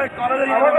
নাদর